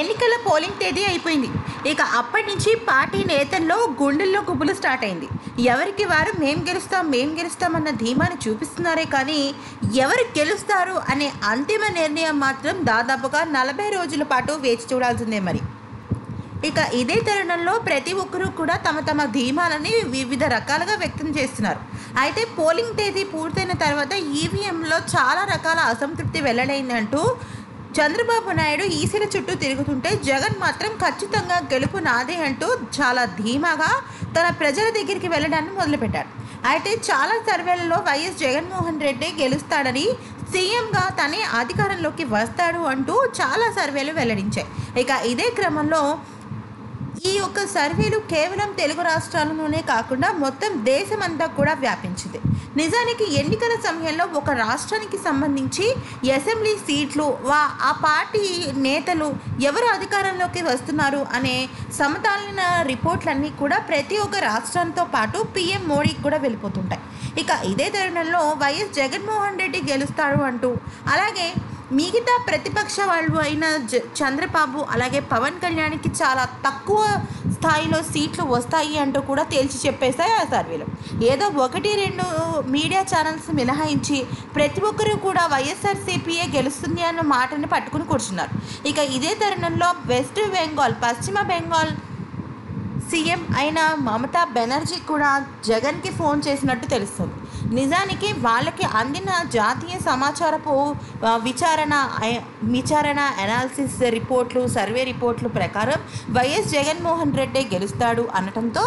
ఎన్నికల పోలింగ్ తేదీ అయిపోయింది. ఇక అప్పటి నుంచి పార్టీ నేతల్లో గుండెల్లో గుబులు స్టార్ట్ అయింది. ఎవరికి వారు మేం గెలుస్తాం మేం గెలుస్తామన్న ధీమాని చూపిస్తున్నారే కానీ ఎవరు గెలుస్తారు అనే అంతిమ నిర్ణయం మాత్రం దాదాపుగా నలభై రోజుల పాటు వేచి చూడాల్సిందే మరి. ఇక ఇదే తరుణంలో ప్రతి ఒక్కరూ కూడా తమ తమ ధీమాలని వివిధ రకాలుగా వ్యక్తం చేస్తున్నారు. అయితే పోలింగ్ తేదీ పూర్తయిన తర్వాత ఈవీఎంలో చాలా రకాల అసంతృప్తి వెల్లడైందంటూ చంద్రబాబు నాయుడు ఈసీల చుట్టూ తిరుగుతుంటే జగన్ మాత్రం ఖచ్చితంగా గెలుపు నాదే అంటూ చాలా ధీమాగా తన ప్రజల దగ్గరికి వెళ్ళడాన్ని మొదలుపెట్టాడు అయితే చాలా సర్వేలలో వైఎస్ జగన్మోహన్ రెడ్డి గెలుస్తాడని సీఎంగా తనే అధికారంలోకి వస్తాడు అంటూ చాలా సర్వేలు వెల్లడించాయి. ఇక ఇదే క్రమంలో ఈ యొక్క సర్వేలు కేవలం తెలుగు రాష్ట్రాలలోనే కాకుండా మొత్తం దేశమంతా కూడా వ్యాపించింది. నిజానికి ఎన్నికల సమయంలో ఒక రాష్ట్రానికి సంబంధించి అసెంబ్లీ సీట్లు వా ఆ పార్టీ నేతలు ఎవరు అధికారంలోకి వస్తున్నారు అనే సమతాలిన రిపోర్ట్లన్నీ కూడా ప్రతి ఒక్క రాష్ట్రంతో పాటు పీఎం మోడీకి కూడా వెళ్ళిపోతుంటాయి. ఇక ఇదే తరుణంలో వైఎస్ జగన్మోహన్ రెడ్డి గెలుస్తాడు అంటూ అలాగే మిగతా ప్రతిపక్ష వాళ్ళు అయిన జ చంద్రబాబు అలాగే పవన్ కళ్యాణ్కి చాలా తక్కువ స్థాయిలో సీట్లు వస్తాయి అంటూ కూడా తేల్చి చెప్పేస్తాయి ఆ సర్వేలు ఏదో ఒకటి రెండు మీడియా ఛానల్స్ మినహాయించి ప్రతి ఒక్కరూ కూడా వైఎస్ఆర్సీపీఏ గెలుస్తుంది అన్న మాటని పట్టుకుని కూర్చున్నారు. ఇక ఇదే తరుణంలో వెస్ట్ బెంగాల్ పశ్చిమ బెంగాల్ సీఎం అయిన మమతా బెనర్జీ కూడా జగన్కి ఫోన్ చేసినట్టు తెలుస్తుంది. నిజానికి వాళ్ళకి అందిన జాతీయ సమాచారపు విచారణ విచారణ అనాలిసిస్ రిపోర్ట్లు సర్వే రిపోర్ట్లు ప్రకారం వైఎస్ జగన్మోహన్ రెడ్డి గెలుస్తాడు అనటంతో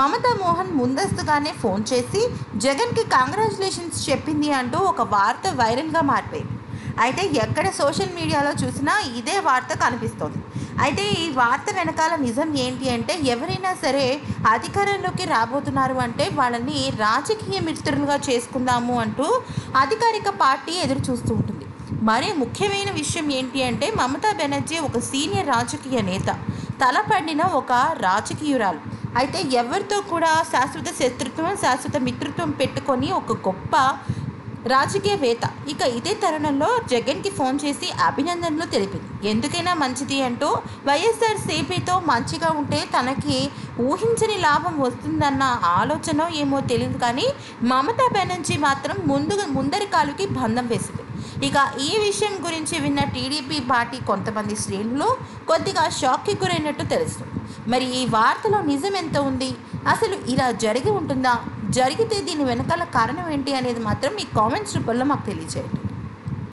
మమతా మోహన్ ముందస్తుగానే ఫోన్ చేసి జగన్కి కాంగ్రాచులేషన్స్ చెప్పింది అంటూ ఒక వార్త వైరల్గా మారిపోయింది. అయితే ఎక్కడ సోషల్ మీడియాలో చూసినా ఇదే వార్త కనిపిస్తోంది. అయితే ఈ వార్త వెనకాల నిజం ఏంటి అంటే ఎవరైనా సరే అధికారంలోకి రాబోతున్నారు అంటే వాళ్ళని రాజకీయ మిత్రులుగా చేసుకుందాము అంటూ అధికారిక పార్టీ ఎదురు చూస్తూ ఉంటుంది. మరీ ముఖ్యమైన విషయం ఏంటి అంటే మమతా బెనర్జీ ఒక సీనియర్ రాజకీయ నేత. తలపడిన ఒక రాజకీయురాలు. అయితే ఎవరితో కూడా శాశ్వత శత్రుత్వం శాశ్వత మిత్రత్వం పెట్టుకొని ఒక గొప్ప రాజకీయవేత్త. ఇక ఇదే తరుణంలో జగన్కి ఫోన్ చేసి అభినందనలు తెలిపింది. ఎందుకైనా మంచిది అంటూ వైఎస్ఆర్ సిపితో మంచిగా ఉంటే తనకి ఊహించని లాభం వస్తుందన్న ఆలోచన ఏమో తెలియదు కానీ మమతా బెనర్జీ మాత్రం ముందు ముందరి కాలుకి బంధం వేసింది. ఇక ఈ విషయం గురించి విన్న టీడీపీ పార్టీ కొంతమంది శ్రేణులు కొద్దిగా షాక్కి గురైనట్టు తెలుస్తుంది. మరి ఈ వార్తలో నిజం ఎంత ఉంది? అసలు ఇలా జరిగి ఉంటుందా? జరిగితే దీని వెనకాల కారణం ఏంటి అనేది మాత్రం మీ కామెంట్స్ రూపంలో మాకు తెలియజేయండి